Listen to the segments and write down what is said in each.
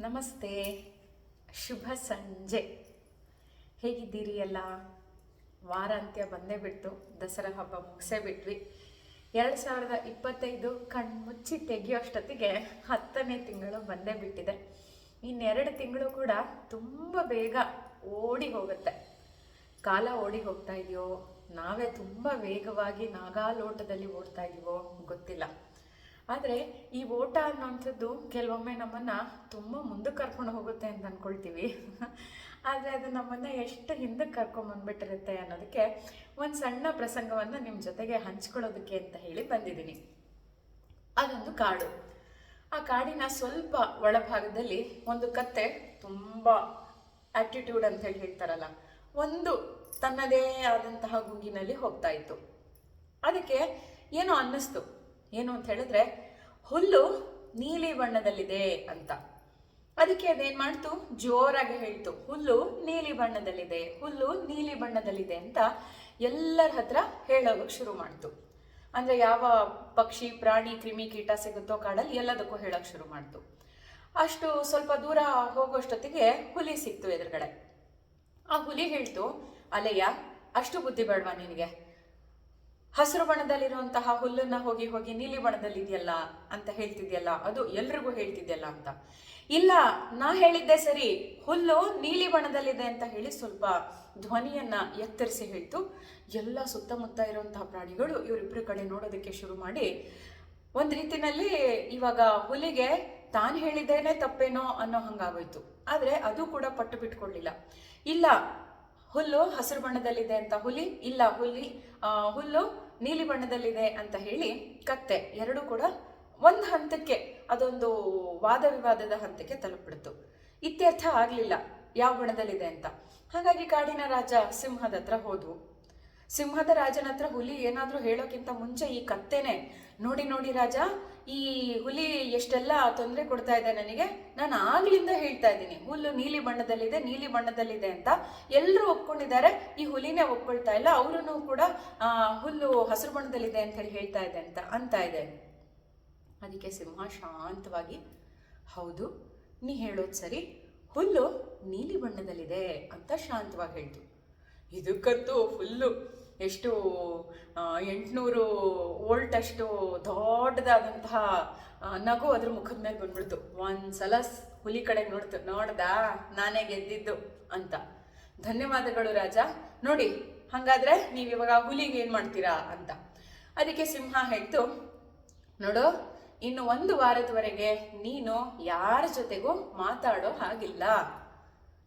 ನಮಸ್ತೆ. ಶುಭ ಸಂಜೆ. ಹೇಗಿದ್ದೀರಿ ಎಲ್ಲ? ವಾರಾಂತ್ಯ ಬಂದೇ ಬಿಟ್ಟು ದಸರಾ ಹಬ್ಬ ಮುಗಿಸೇ ಬಿಟ್ವಿ ಎರಡು ಸಾವಿರದ ಇಪ್ಪತ್ತೈದು ಕಣ್ಮುಚ್ಚಿ ತೆಗೆಯೋಷ್ಟೊತ್ತಿಗೆ ಹತ್ತನೇ ತಿಂಗಳು ಬಂದೇ ಬಿಟ್ಟಿದೆ. ಇನ್ನೆರಡು ತಿಂಗಳು ಕೂಡ ತುಂಬ ಬೇಗ ಓಡಿ ಹೋಗುತ್ತೆ. ಕಾಲ ಓಡಿ ಹೋಗ್ತಾ ಇದೆಯೋ? ನಾವೇ ತುಂಬ ವೇಗವಾಗಿ ನಾಗಾಲೋಟದಲ್ಲಿ ಓಡ್ತಾ ಇದೀವೋ ಗೊತ್ತಿಲ್ಲ. ಆದರೆ ಈ ಓಟ ಅನ್ನೋಂಥದ್ದು ಕೆಲವೊಮ್ಮೆ ನಮ್ಮನ್ನು ತುಂಬ ಮುಂದಕ್ಕೆ ಕರ್ಕೊಂಡು ಹೋಗುತ್ತೆ ಅಂತ ಅಂದ್ಕೊಳ್ತೀವಿ ಆದರೆ ಅದು ನಮ್ಮನ್ನು ಎಷ್ಟು ಹಿಂದಕ್ಕೆ ಕರ್ಕೊಂಬಂದ್ಬಿಟ್ಟಿರುತ್ತೆ ಅನ್ನೋದಕ್ಕೆ ಒಂದು ಸಣ್ಣ ಪ್ರಸಂಗವನ್ನು ನಿಮ್ಮ ಜೊತೆಗೆ ಹಂಚ್ಕೊಳ್ಳೋದಕ್ಕೆ ಅಂತ ಹೇಳಿ ಬಂದಿದ್ದೀನಿ. ಅದೊಂದು ಕಾಡು. ಆ ಕಾಡಿನ ಸ್ವಲ್ಪ ಒಳಭಾಗದಲ್ಲಿ ಒಂದು ಕತ್ತೆ ತುಂಬ ಆಟಿಟ್ಯೂಡ್ ಅಂತ ಹೇಳಿ ಹೇಳ್ತಾರಲ್ಲ, ಒಂದು ತನ್ನದೇ ಆದಂತಹ ಗುಂಗಿನಲ್ಲಿ ಹೋಗ್ತಾ ಇತ್ತು. ಅದಕ್ಕೆ ಏನೋ ಅನ್ನಿಸ್ತು. ಏನು ಅಂತ ಹೇಳಿದ್ರೆ, ಹುಲ್ಲು ನೀಲಿ ಬಣ್ಣದಲ್ಲಿದೆ ಅಂತ. ಅದಕ್ಕೆ ಅದೇನ್ ಮಾಡ್ತು? ಜೋರಾಗಿ ಹೇಳ್ತು. ಹುಲ್ಲು ನೀಲಿ ಬಣ್ಣದಲ್ಲಿದೆ, ಹುಲ್ಲು ನೀಲಿ ಬಣ್ಣದಲ್ಲಿದೆ ಅಂತ ಎಲ್ಲರ ಹತ್ರ ಹೇಳೋದಕ್ಕೆ ಶುರು ಮಾಡ್ತು. ಅಂದ್ರೆ ಯಾವ ಪಕ್ಷಿ, ಪ್ರಾಣಿ, ಕ್ರಿಮಿ ಕೀಟ ಸಿಗುತ್ತೋ ಕಾಡಲ್ಲಿ ಎಲ್ಲದಕ್ಕೂ ಹೇಳಕ್ ಶುರು ಮಾಡ್ತು. ಅಷ್ಟು ಸ್ವಲ್ಪ ದೂರ ಹೋಗೋಷ್ಟೊತ್ತಿಗೆ ಹುಲಿ ಸಿಕ್ತು ಎದುರುಗಡೆ. ಆ ಹುಲಿ ಹೇಳ್ತು ಅಲೆಯ ಅಷ್ಟು ಬುದ್ಧಿ ಬೇಡವಾ ನಿನಗೆ? ಹಸಿರು ಬಣ್ಣದಲ್ಲಿರುವಂತಹ ಹುಲ್ಲನ್ನ ಹೋಗಿ ಹೋಗಿ ನೀಲಿ ಬಣ್ಣದಲ್ಲಿ ಇದೆಯಲ್ಲ ಅಂತ ಹೇಳ್ತಿದ್ಯಲ್ಲ, ಅದು ಎಲ್ರಿಗೂ ಹೇಳ್ತಿದ್ಯಲ್ಲ ಅಂತ. ಇಲ್ಲ, ನಾ ಹೇಳಿದ್ದೆ ಸರಿ, ಹುಲ್ಲು ನೀಲಿ ಬಣ್ಣದಲ್ಲಿದೆ ಅಂತ ಹೇಳಿ ಸ್ವಲ್ಪ ಧ್ವನಿಯನ್ನ ಎತ್ತರಿಸಿ ಹೇಳ್ತು. ಎಲ್ಲ ಸುತ್ತಮುತ್ತ ಇರುವಂತಹ ಪ್ರಾಣಿಗಳು ಇವರಿಬ್ಬರ ಕಡೆ ನೋಡೋದಕ್ಕೆ ಶುರು ಮಾಡಿ, ಒಂದ್ ರೀತಿನಲ್ಲಿ ಇವಾಗ ಹುಲಿಗೆ ತಾನು ಹೇಳಿದ್ದೇನೆ ತಪ್ಪೇನೋ ಅನ್ನೋ ಹಂಗಾಗೋಯ್ತು. ಆದ್ರೆ ಅದು ಕೂಡ ಪಟ್ಟು ಬಿಟ್ಕೊಳ್ಳಿಲ್ಲ. ಇಲ್ಲ, ಹುಲ್ಲು ಹಸಿರು ಬಣ್ಣದಲ್ಲಿದೆ ಅಂತ ಹುಲಿ, ಇಲ್ಲ ಹುಲಿ ಹುಲ್ಲು ನೀಲಿ ಬಣ್ಣದಲ್ಲಿದೆ ಅಂತ ಹೇಳಿ ಕತ್ತೆ ಎರಡೂ ಕೂಡ ಒಂದು ಹಂತಕ್ಕೆ ಅದೊಂದು ವಾದ ವಿವಾದದ ಹಂತಕ್ಕೆ ತಲುಪಿಡ್ತು ಇತ್ಯರ್ಥ ಆಗಲಿಲ್ಲ ಯಾವ ಬಣ್ಣದಲ್ಲಿದೆ ಅಂತ. ಹಾಗಾಗಿ ಕಾಡಿನ ರಾಜ ಸಿಂಹದ ಹತ್ರ ಹೋದ್ವು. ಸಿಂಹದ ರಾಜನ ಹತ್ರ ಹುಲಿ ಏನಾದರೂ ಹೇಳೋಕ್ಕಿಂತ ಮುಂಚೆ ಈ ಕತ್ತೆನೆ ನೋಡಿ ನೋಡಿ ರಾಜ, ಈ ಹುಲಿ ಎಷ್ಟೆಲ್ಲ ತೊಂದರೆ ಕೊಡ್ತಾ ಇದೆ ನನಗೆ. ನಾನು ಆಗ್ಲಿಂದ ಹೇಳ್ತಾ ಇದ್ದೀನಿ, ಹುಲ್ಲು ನೀಲಿ ಬಣ್ಣದಲ್ಲಿದೆ ನೀಲಿ ಬಣ್ಣದಲ್ಲಿದೆ ಅಂತ. ಎಲ್ಲರೂ ಒಪ್ಕೊಂಡಿದ್ದಾರೆ, ಈ ಹುಲಿನೇ ಒಪ್ಕೊಳ್ತಾ ಇಲ್ಲ. ಅವರೂ ಕೂಡ ಹುಲ್ಲು ಹಸಿರು ಬಣ್ಣದಲ್ಲಿದೆ ಅಂತ ಹೇಳಿ ಹೇಳ್ತಾ ಇದೆ ಅಂತ ಅಂತ ಇದೆ. ಅದಕ್ಕೆ ಸಿಂಹ ಶಾಂತವಾಗಿ, ಹೌದು, ನೀ ಹೇಳೋದು ಸರಿ. ಹುಲ್ಲು ನೀಲಿ ಬಣ್ಣದಲ್ಲಿದೆ ಅಂತ ಶಾಂತವಾಗಿ ಹೇಳ್ತು. ಇದಕ್ಕಂತೂ ಫುಲ್ಲು ಎಷ್ಟು ಎಂಟುನೂರು ವೋಲ್ಟ್ ಅಷ್ಟು ದೊಡ್ಡದಾದಂತಹ ನಗು ಅದ್ರ ಮುಖದ ಮೇಲೆ ಬಂದ್ಬಿಡ್ತು. ಒಂದ್ಸಲ ಸಲ ಹುಲಿ ಕಡೆ ನೋಡ್ತು. ನೋಡ್ದಾ? ನಾನೇ ಗೆದ್ದಿದ್ದು ಅಂತ. ಧನ್ಯವಾದಗಳು ರಾಜ. ನೋಡಿ, ಹಂಗಾದ್ರೆ ನೀವು ಇವಾಗ ಹುಲಿಗೆ ಏನು ಮಾಡ್ತೀರಾ ಅಂತ. ಅದಕ್ಕೆ ಸಿಂಹ ಹೇಳ್ತು, ನೋಡು, ಇನ್ನು ಒಂದು ವಾರದವರೆಗೆ ನೀನು ಯಾರ ಜೊತೆಗೂ ಮಾತಾಡೋ ಹಾಗಿಲ್ಲ.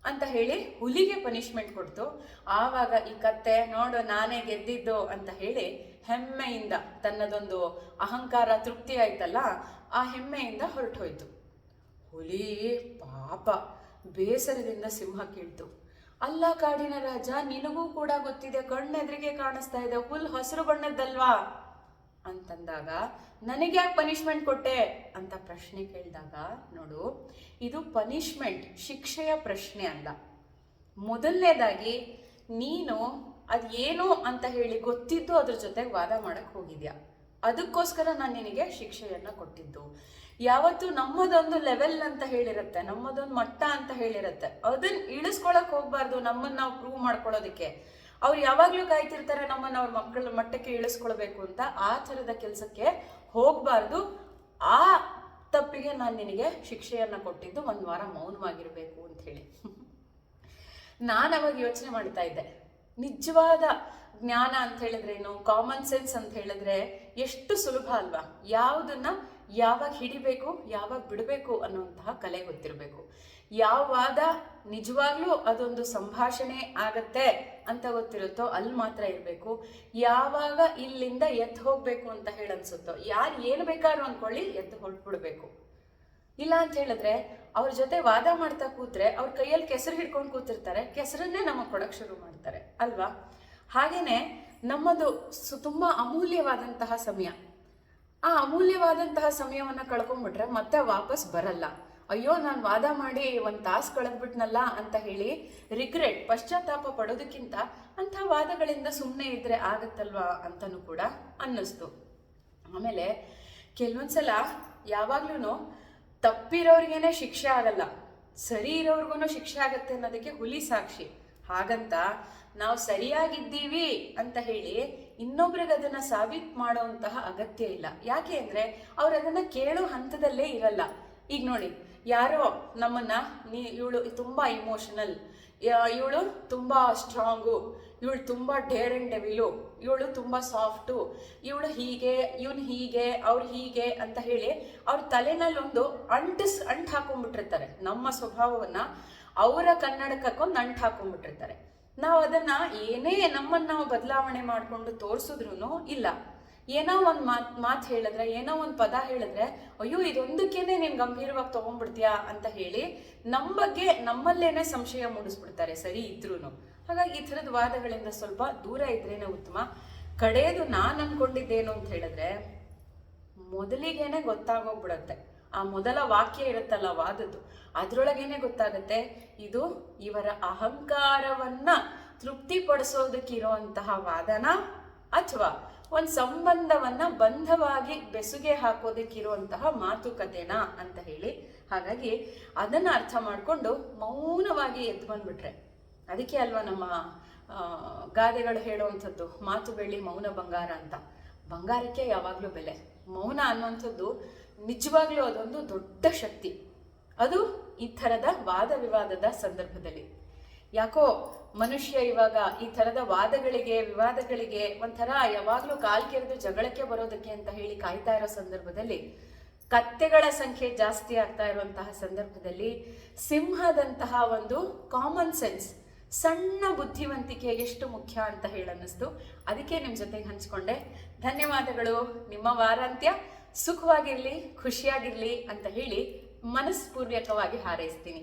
ಅಂತ ಹೇಳಿ ಹುಲಿಗೆ ಪನಿಷ್ಮೆಂಟ್ ಕೊಡ್ತು. ಆವಾಗ ಈ ಕತ್ತೆ, ನೋಡು, ನಾನೇ ಗೆದ್ದಿದ್ದು ಅಂತ ಹೇಳಿ ಹೆಮ್ಮೆಯಿಂದ ತನ್ನದೊಂದು ಅಹಂಕಾರ, ತೃಪ್ತಿ ಆಯ್ತಲ್ಲ, ಆ ಹೆಮ್ಮೆಯಿಂದ ಹೊರಟೋಯ್ತು. ಹುಲಿ ಪಾಪ, ಬೇಸರದಿಂದ ಸಿಂಹ ಕೇಳ್ತು. ಅಲ್ಲ ಕಾಡಿನ ರಾಜ, ನಿನಗೂ ಕೂಡ ಗೊತ್ತಿದೆ, ಕಣ್ಣೆದ್ರಿಗೆ ಕಾಣಿಸ್ತಾ ಇದೆ, ಹುಲ್ ಹಸಿರು ಬಣ್ಣದ್ದಲ್ವಾ? ಅಂತಂದಾಗ ನನಗೆ ಯಾಕೆ ಪನಿಷ್ಮೆಂಟ್ ಕೊಟ್ಟೆ? ಅಂತ ಪ್ರಶ್ನೆ ಕೇಳಿದಾಗ, ನೋಡು, ಇದು ಪನಿಷ್ಮೆಂಟ್ ಶಿಕ್ಷೆಯ ಪ್ರಶ್ನೆ ಅಲ್ಲ. ಮೊದಲನೇದಾಗಿ, ನೀನು ಅದು ಏನು ಅಂತ ಹೇಳಿ ಗೊತ್ತಿದ್ದು ಅದ್ರ ಜೊತೆಗೆ ವಾದ ಮಾಡಕ್ಕೆ ಹೋಗಿದ್ಯಾ? ಅದಕ್ಕೋಸ್ಕರ ನಾನು ನಿನಗೆ ಶಿಕ್ಷೆಯನ್ನ ಕೊಟ್ಟಿದ್ದು. ಯಾವತ್ತು ನಮ್ಮದೊಂದು ಲೆವೆಲ್ ಅಂತ ಹೇಳಿರುತ್ತೆ, ನಮ್ಮದೊಂದು ಮಟ್ಟ ಅಂತ ಹೇಳಿರುತ್ತೆ. ಅದನ್ನ ಇಳಿಸ್ಕೊಳಕ್ ಹೋಗ್ಬಾರ್ದು, ನಮ್ಮನ್ನ ನಾವು ಪ್ರೂವ್ ಮಾಡ್ಕೊಳ್ಳೋದಕ್ಕೆ ಅವ್ರು ಯಾವಾಗ್ಲೂ ಕಾಯ್ತಿರ್ತಾರೆ ನಮ್ಮನ್ನ ಅವ್ರ ಮಕ್ಕಳ ಮಟ್ಟಕ್ಕೆ ಇಳಿಸ್ಕೊಳ್ಬೇಕು ಅಂತ. ಆ ಥರದ ಕೆಲಸಕ್ಕೆ ಹೋಗಬಾರ್ದು. ಆ ತಪ್ಪಿಗೆ ನಾನು ನಿನಗೆ ಶಿಕ್ಷೆಯನ್ನ ಕೊಟ್ಟಿದ್ದು ಒಂದು ವಾರ ಮೌನವಾಗಿರಬೇಕು ಅಂತ ಹೇಳಿ. ನಾನು ಅವಾಗ ಯೋಚನೆ ಮಾಡ್ತಾ ಇದ್ದೆ. ನಿಜವಾದ ಜ್ಞಾನ ಅಂತ ಹೇಳಿದ್ರೆ ಏನು ಕಾಮನ್ ಸೆನ್ಸ್ ಅಂತ ಹೇಳಿದ್ರೆ ಎಷ್ಟು ಸುಲಭ ಅಲ್ವಾ? ಯಾವುದನ್ನ ಯಾವಾಗ ಹಿಡಿಬೇಕು, ಯಾವಾಗ ಬಿಡಬೇಕು ಅನ್ನುವಂತಹ ಕಲೆ ಗೊತ್ತಿರಬೇಕು. ಯಾವ ವಾದ ನಿಜವಾಗ್ಲೂ ಅದೊಂದು ಸಂಭಾಷಣೆ ಆಗತ್ತೆ ಅಂತ ಗೊತ್ತಿರುತ್ತೋ ಅಲ್ಲಿ ಮಾತ್ರ ಇರಬೇಕು. ಯಾವಾಗ ಇಲ್ಲಿಂದ ಎದ್ದು ಹೋಗ್ಬೇಕು ಅಂತ ಹೇಳಿ ಅನ್ಸುತ್ತೋ, ಯಾರು ಏನು ಬೇಕಾದ್ರೂ ಅನ್ಕೊಳ್ಳಿ ಎದ್ದು ಹೊರಟ್ಬಿಡ್ಬೇಕು. ಇಲ್ಲ ಅಂತ ಹೇಳಿದ್ರೆ ಅವ್ರ ಜೊತೆ ವಾದ ಮಾಡ್ತಾ ಕೂತ್ರೆ ಅವ್ರ ಕೈಯಲ್ಲಿ ಕೆಸರು ಹಿಡ್ಕೊಂಡು ಕೂತಿರ್ತಾರೆ, ಕೆಸರನ್ನೇ ನಮಗೆ ಕೊಡಕ್ ಶುರು ಮಾಡ್ತಾರೆ. ಅಲ್ವಾ? ಹಾಗೇನೆ ನಮ್ಮದು ತುಂಬಾ ಅಮೂಲ್ಯವಾದಂತಹ ಸಮಯ. ಆ ಅಮೂಲ್ಯವಾದಂತಹ ಸಮಯವನ್ನು ಕಳ್ಕೊಂಡ್ಬಿಟ್ರೆ ಮತ್ತೆ ವಾಪಸ್ ಬರಲ್ಲ. ಅಯ್ಯೋ, ನಾನು ವಾದ ಮಾಡಿ ಒಂದು ತಾಸು ಕಳೆದ್ಬಿಟ್ನಲ್ಲ ಅಂತ ಹೇಳಿ ರಿಗ್ರೆಟ್ ಪಶ್ಚಾತ್ತಾಪ ಪಡೋದಕ್ಕಿಂತ ಅಂಥ ವಾದಗಳಿಂದ ಸುಮ್ಮನೆ ಇದ್ರೆ ಆಗತ್ತಲ್ವಾ ಅಂತಲೂ ಕೂಡ ಅನ್ನಿಸ್ತು. ಆಮೇಲೆ ಕೆಲವೊಂದ್ಸಲ ಯಾವಾಗ್ಲೂ ತಪ್ಪಿರೋರಿಗೇನೆ ಶಿಕ್ಷೆ ಆಗಲ್ಲ, ಸರಿ ಇರೋರ್ಗು ಶಿಕ್ಷೆ ಆಗತ್ತೆ ಅನ್ನೋದಕ್ಕೆ ಹುಲಿ ಸಾಕ್ಷಿ. ಹಾಗಂತ ನಾವು ಸರಿಯಾಗಿದ್ದೀವಿ ಅಂತ ಹೇಳಿ ಇನ್ನೊಬ್ರಿಗೆ ಅದನ್ನ ಸಾಬೀತ್ ಮಾಡುವಂತಹ ಅಗತ್ಯ ಇಲ್ಲ. ಯಾಕೆ ಅಂದ್ರೆ ಅವ್ರು ಅದನ್ನ ಕೇಳೋ ಹಂತದಲ್ಲೇ ಇರಲ್ಲ. ಈಗ ನೋಡಿ, ಯಾರೋ ನಮ್ಮನ್ನ ನೀ, ಇವಳು ತುಂಬಾ ಇಮೋಷನಲ್ ಇವಳು ತುಂಬಾ ಸ್ಟ್ರಾಂಗು ಇವಳು ತುಂಬಾ ಡೇರ್ ಅಂಡ್ ಡೆವಿಲು ಇವಳು ತುಂಬಾ ಸಾಫ್ಟು ಇವಳು ಹೀಗೆ, ಇವನು ಹೀಗೆ, ಅವ್ರು ಹೀಗೆ ಅಂತ ಹೇಳಿ ಅವ್ರ ತಲೆನಲ್ಲಿ ಒಂದು ಅಂಟಿಸ್, ಅಂಟು ಹಾಕೊಂಡ್ಬಿಟ್ಟಿರ್ತಾರೆ. ನಮ್ಮ ಸ್ವಭಾವವನ್ನ ಅವರ ಕನ್ನಡಕ್ಕೊಂದು ಅಂಟು ಹಾಕೊಂಡ್ಬಿಟ್ಟಿರ್ತಾರೆ. ನಾವು ಅದನ್ನ ಏನೇ ನಮ್ಮನ್ನ ನಾವು ಬದಲಾವಣೆ ಮಾಡಿಕೊಂಡು ತೋರಿಸಿದ್ರೂ ಇಲ್ಲ. ಏನೋ ಒಂದು ಮಾತು ಮಾತು ಹೇಳಿದ್ರೆ, ಏನೋ ಒಂದು ಪದ ಹೇಳಿದ್ರೆ, ಅಯ್ಯೋ, ಇದೊಂದಕ್ಕೇನೆ ನೀನು ಗಂಭೀರವಾಗಿ ತೊಗೊಂಡ್ಬಿಡ್ತೀಯಾ ಅಂತ ಹೇಳಿ ನಮ್ಮ ಬಗ್ಗೆ ನಮ್ಮಲ್ಲೇನೆ ಸಂಶಯ ಮೂಡಿಸ್ಬಿಡ್ತಾರೆ ಸರಿ ಇದ್ರೂ ಹಾಗಾಗಿ ಈ ಥರದ ವಾದಗಳಿಂದ ಸ್ವಲ್ಪ ದೂರ ಇದ್ರೇನೆ ಉತ್ತಮ. ಕಡೆಯದು ನಾನು ಅಂದ್ಕೊಂಡಿದ್ದೇನು ಅಂತ ಹೇಳಿದ್ರೆ, ಮೊದಲಿಗೇನೆ ಗೊತ್ತಾಗೋಗ್ಬಿಡತ್ತೆ. ಆ ಮೊದಲ ವಾಕ್ಯ ಇರುತ್ತಲ್ಲ ವಾದದ್ದು ಅದ್ರೊಳಗೇನೆ ಗೊತ್ತಾಗುತ್ತೆ, ಇದು ಇವರ ಅಹಂಕಾರವನ್ನ ತೃಪ್ತಿಪಡಿಸೋದಕ್ಕಿರುವಂತಹ ವಾದನ ಅಥವಾ ಒಂದ್ ಸಂಬಂಧವನ್ನ ಬಂಧವಾಗಿ ಬೆಸುಗೆ ಹಾಕೋದಕ್ಕಿರುವಂತಹ ಮಾತುಕತೆನಾ ಅಂತ ಹೇಳಿ, ಹಾಗಾಗಿ ಅದನ್ನ ಅರ್ಥ ಮಾಡ್ಕೊಂಡು ಮೌನವಾಗಿ ಎದ್ದು ಬಂದ್ಬಿಟ್ರೆ. ಅದಕ್ಕೆ ಅಲ್ವಾ ನಮ್ಮ ಗಾದೆಗಳು ಹೇಳುವಂಥದ್ದು, ಮಾತು ಬೆಳ್ಳಿ ಮೌನ ಬಂಗಾರ ಅಂತ. ಬಂಗಾರಕ್ಕೆ ಯಾವಾಗಲೂ ಬೆಲೆ. ಮೌನ ಅನ್ನುವಂಥದ್ದು ನಿಜವಾಗ್ಲೂ ಅದೊಂದು ದೊಡ್ಡ ಶಕ್ತಿ. ಅದು ಈ ಥರದ ವಾದ ವಿವಾದದ ಸಂದರ್ಭದಲ್ಲಿ. ಯಾಕೋ ಮನುಷ್ಯ ಇವಾಗ ಈ ಥರದ ವಾದಗಳಿಗೆ, ವಿವಾದಗಳಿಗೆ ಒಂಥರ ಯಾವಾಗಲೂ ಕಾಲ್ ಕೆರೆದು ಜಗಳಕ್ಕೆ ಬರೋದಕ್ಕೆ ಅಂತ ಹೇಳಿ ಕಾಯ್ತಾ ಇರೋ ಸಂದರ್ಭದಲ್ಲಿ, ಕತ್ತೆಗಳ ಸಂಖ್ಯೆ ಜಾಸ್ತಿ ಆಗ್ತಾ ಇರುವಂತಹ ಸಂದರ್ಭದಲ್ಲಿ ಸಿಂಹದಂತಹ ಒಂದು ಕಾಮನ್ ಸೆನ್ಸ್ ಸಣ್ಣ ಬುದ್ಧಿವಂತಿಕೆ ಎಷ್ಟು ಮುಖ್ಯ ಅಂತ ಹೇಳನ್ನಿಸ್ತು. ಅದಕ್ಕೆ ನಿಮ್ಮ ಜೊತೆಗೆ ಹಂಚ್ಕೊಂಡೆ. ಧನ್ಯವಾದಗಳು. ನಿಮ್ಮ ವಾರಾಂತ್ಯ ಸುಖವಾಗಿರ್ಲಿ ಖುಷಿಯಾಗಿರ್ಲಿ ಅಂತ ಹೇಳಿ ಮನಸ್ಪೂರ್ವಕವಾಗಿ ಹಾರೈಸ್ತೀನಿ.